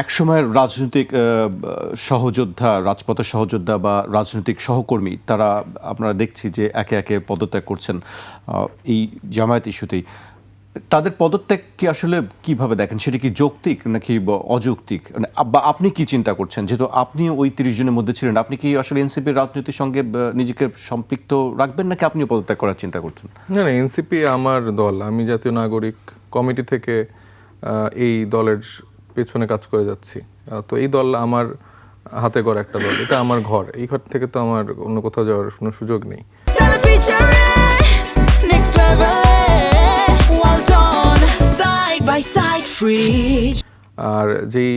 একসময়ের রাজনৈতিক সহযোদ্ধা, রাজপথের সহযোদ্ধা বা রাজনৈতিক সহকর্মী, তারা আপনারা দেখছি যে একে একে পদত্যাগ করছেন এই জামায়াত ইস্যুতেই। তাদের পদত্যাগ কি আসলে কীভাবে দেখেন? সেটা কি যৌক্তিক নাকি অযৌক্তিক? মানে বা আপনি কি চিন্তা করছেন? যেহেতু আপনি ওই তিরিশ জনের মধ্যে ছিলেন, আপনি কি আসলে এনসিপির রাজনীতির সঙ্গে নিজেকে সম্পৃক্ত রাখবেন নাকি আপনিও পদত্যাগ করার চিন্তা করছেন? না না, এনসিপি আমার দল। আমি জাতীয় নাগরিক কমিটি থেকে এই দলের পেছনে কাজ করে যাচ্ছি। তো এই দল আমার হাতে গড়া একটা দল। এটা আমার ঘর। এই ঘর থেকে তো আমার অন্য কোথাও যাওয়ার কোনো সুযোগ নেই। Side, free. আর যেই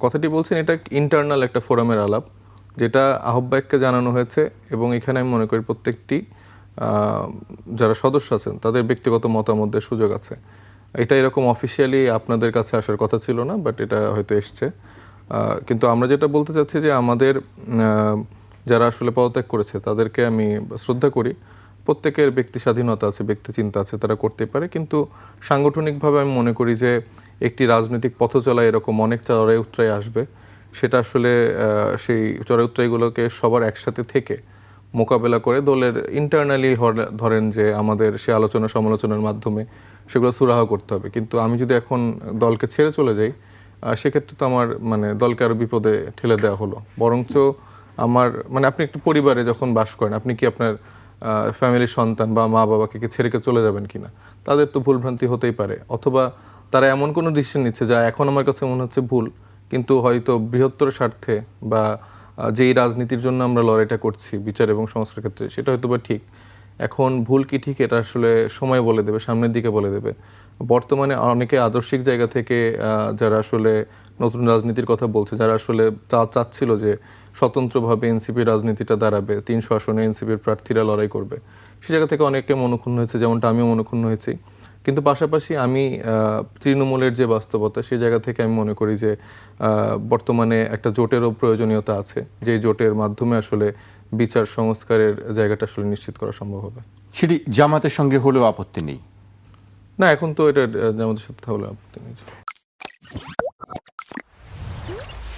কথাটি বলছেন এটা ইন্টারনাল একটা ফোরামের আলাপ যেটা আহ্বায়ককে জানানো হয়েছে এবং এখানে আমি মনে করি প্রত্যেকটি আহ, যারা সদস্য আছেন তাদের ব্যক্তিগত মতামতের সুযোগ আছে। এটা এরকম অফিসিয়ালি আপনাদের কাছে আসার কথা ছিল না বাট এটা হয়তো এসছে। কিন্তু আমরা যেটা বলতে চাচ্ছি যে আমাদের যারা আসলে পদত্যাগ করেছে, তাদেরকে আমি শ্রদ্ধা করি। প্রত্যেকের ব্যক্তি স্বাধীনতা আছে, ব্যক্তি চিন্তা আছে, তারা করতে পারে। কিন্তু সাংগঠনিকভাবে আমি মনে করি যে একটি রাজনৈতিক পথ চলা এরকম অনেক চড়াই উত্তরায় আসবে। সেটা আসলে সেই চড়াই উত্তরাইগুলোকে সবার একসাথে থেকে মোকাবেলা করে দলের ইন্টারনালি ধরেন যে আমাদের সে আলোচনা সমালোচনার মাধ্যমে সেগুলো সুরাহ করতে হবে। কিন্তু আমি যদি এখন দলকে ছেড়ে চলে যাই সেক্ষেত্রে তো আমার মানে দলকে আরও বিপদে ঠেলে দেওয়া হলো। বরঞ্চ আমার মানে আপনি একটু পরিবারে যখন বাস করেন, আপনি কি আপনার ফ্যামিলির সন্তান বা মা বাবাকে কি ছেড়ে কে চলে যাবেন কিনা? তাদের তো ভুলভ্রান্তি হতেই পারে। অথবা তারা এমন কোনো ডিসিশন নিচ্ছে যা এখন আমার কাছে মনে হচ্ছে ভুল, কিন্তু হয়তো বৃহত্তর স্বার্থে বা যেই রাজনীতির জন্য আমরা লড়াইটা করছি, বিচার এবং সংস্কার ক্ষেত্রে, সেটা হয়তো বা ঠিক। এখন ভুল কি ঠিক, এটা আসলে সময় বলে দেবে, সামনের দিকে বলে দেবে। বর্তমানে অনেকে আদর্শিক জায়গা থেকে যারা আসলে নতুন রাজনীতির কথা বলছে, যারা আসলে চাচ্ছিল যে স্বতন্ত্রভাবে এনসিপি রাজনীতিটা দাঁড়াবে, তিনশো আসনে এনসিপির প্রার্থীরা লড়াই করবে, সে জায়গা থেকে অনেকে মনক্ষুণ্ণ হয়েছে, যেমনটা আমিও মনক্ষুণ্ণ হয়েছি। কিন্তু পাশাপাশি আমি তৃণমূলের যে বাস্তবতা সেই জায়গা থেকে আমি মনে করি যে বর্তমানে একটা জোটেরও প্রয়োজনীয়তা আছে যে জোটের মাধ্যমে আসলে বিচার সংস্কারের জায়গাটা আসলে নিশ্চিত করা সম্ভব হবে। সেটি জামাতের সঙ্গে হলেও আপত্তি নেই? না এখন তো এটা জামাতের সাথে হলেও আপত্তি নেই।